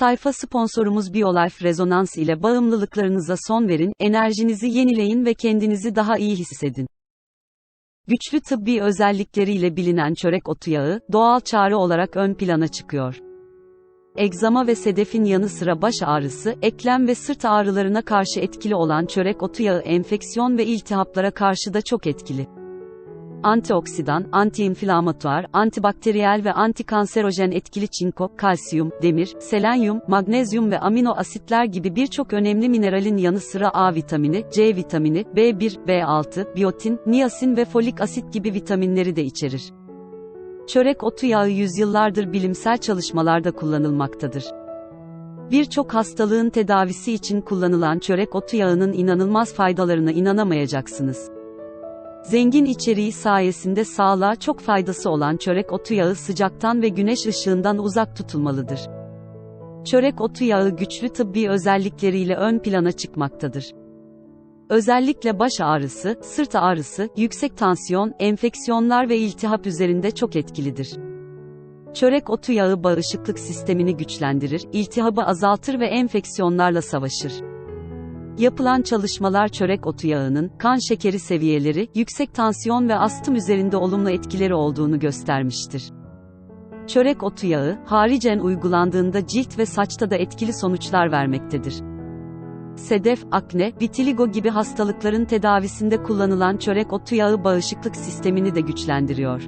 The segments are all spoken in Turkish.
Sayfa sponsorumuz BioLife Rezonans ile bağımlılıklarınıza son verin, enerjinizi yenileyin ve kendinizi daha iyi hissedin. Güçlü tıbbi özellikleriyle bilinen çörek otu yağı, doğal çare olarak ön plana çıkıyor. Egzama ve sedefin yanı sıra baş ağrısı, eklem ve sırt ağrılarına karşı etkili olan çörek otu yağı enfeksiyon ve iltihaplara karşı da çok etkili antioksidan, antiinflamatuar, antibakteriyel ve antikanserojen etkili çinko, kalsiyum, demir, selenyum, magnezyum ve amino asitler gibi birçok önemli mineralin yanı sıra A vitamini, C vitamini, B1, B6, biyotin, niyasin ve folik asit gibi vitaminleri de içerir. Çörek otu yağı yüzyıllardır bilimsel çalışmalarda kullanılmaktadır. Birçok hastalığın tedavisi için kullanılan çörek otu yağının inanılmaz faydalarına inanamayacaksınız. Zengin içeriği sayesinde sağlığa çok faydası olan çörek otu yağı sıcaktan ve güneş ışığından uzak tutulmalıdır. Çörek otu yağı güçlü tıbbi özellikleriyle ön plana çıkmaktadır. Özellikle baş ağrısı, sırt ağrısı, yüksek tansiyon, enfeksiyonlar ve iltihap üzerinde çok etkilidir. Çörek otu yağı bağışıklık sistemini güçlendirir, iltihabı azaltır ve enfeksiyonlarla savaşır. Yapılan çalışmalar çörek otu yağının, kan şekeri seviyeleri, yüksek tansiyon ve astım üzerinde olumlu etkileri olduğunu göstermiştir. Çörek otu yağı, haricen uygulandığında cilt ve saçta da etkili sonuçlar vermektedir. Sedef, akne, vitiligo gibi hastalıkların tedavisinde kullanılan çörek otu yağı bağışıklık sistemini de güçlendiriyor.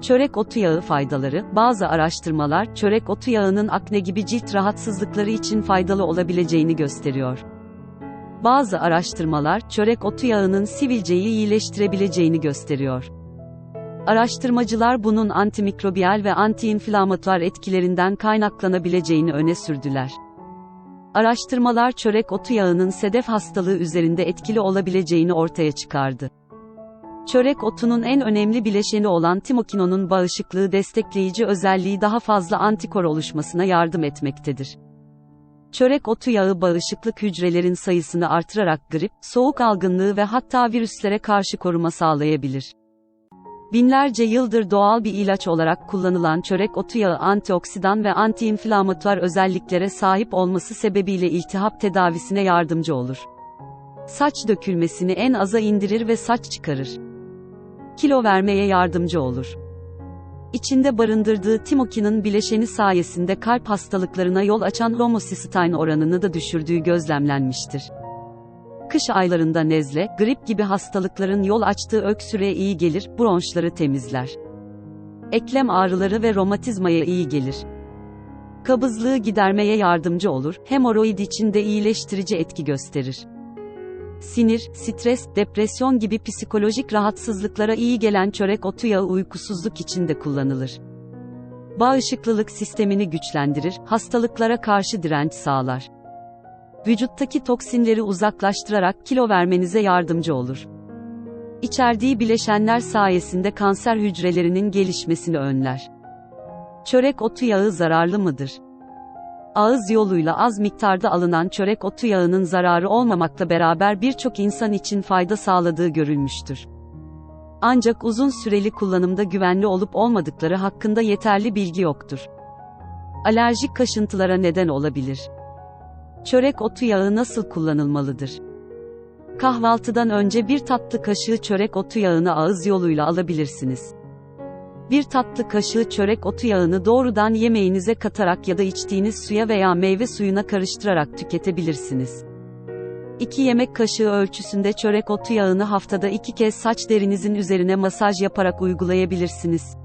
Çörek otu yağı faydaları, bazı araştırmalar, çörek otu yağının akne gibi cilt rahatsızlıkları için faydalı olabileceğini gösteriyor. Bazı araştırmalar, çörek otu yağının sivilceyi iyileştirebileceğini gösteriyor. Araştırmacılar bunun antimikrobiyal ve antiinflamatuar etkilerinden kaynaklanabileceğini öne sürdüler. Araştırmalar çörek otu yağının sedef hastalığı üzerinde etkili olabileceğini ortaya çıkardı. Çörek otunun en önemli bileşeni olan timokinonun bağışıklığı destekleyici özelliği daha fazla antikor oluşmasına yardım etmektedir. Çörek otu yağı bağışıklık hücrelerin sayısını artırarak grip, soğuk algınlığı ve hatta virüslere karşı koruma sağlayabilir. Binlerce yıldır doğal bir ilaç olarak kullanılan çörek otu yağı antioksidan ve antiinflamatuar özelliklere sahip olması sebebiyle iltihap tedavisine yardımcı olur. Saç dökülmesini en aza indirir ve saç çıkarır. Kilo vermeye yardımcı olur. İçinde barındırdığı timokinin bileşeni sayesinde kalp hastalıklarına yol açan homocysteine oranını da düşürdüğü gözlemlenmiştir. Kış aylarında nezle, grip gibi hastalıkların yol açtığı öksürüğe iyi gelir, bronşları temizler. Eklem ağrıları ve romatizmaya iyi gelir. Kabızlığı gidermeye yardımcı olur, hemoroid için de iyileştirici etki gösterir. Sinir, stres, depresyon gibi psikolojik rahatsızlıklara iyi gelen çörek otu yağı uykusuzluk için de kullanılır. Bağışıklılık sistemini güçlendirir, hastalıklara karşı direnç sağlar. Vücuttaki toksinleri uzaklaştırarak kilo vermenize yardımcı olur. İçerdiği bileşenler sayesinde kanser hücrelerinin gelişmesini önler. Çörek otu yağı zararlı mıdır? Ağız yoluyla az miktarda alınan çörek otu yağının zararı olmamakla beraber birçok insan için fayda sağladığı görülmüştür. Ancak uzun süreli kullanımda güvenli olup olmadıkları hakkında yeterli bilgi yoktur. Alerjik kaşıntılara neden olabilir. Çörek otu yağı nasıl kullanılmalıdır? Kahvaltıdan önce bir tatlı kaşığı çörek otu yağını ağız yoluyla alabilirsiniz. Bir tatlı kaşığı çörek otu yağını doğrudan yemeğinize katarak ya da içtiğiniz suya veya meyve suyuna karıştırarak tüketebilirsiniz. 2 yemek kaşığı ölçüsünde çörek otu yağını haftada 2 kez saç derinizin üzerine masaj yaparak uygulayabilirsiniz.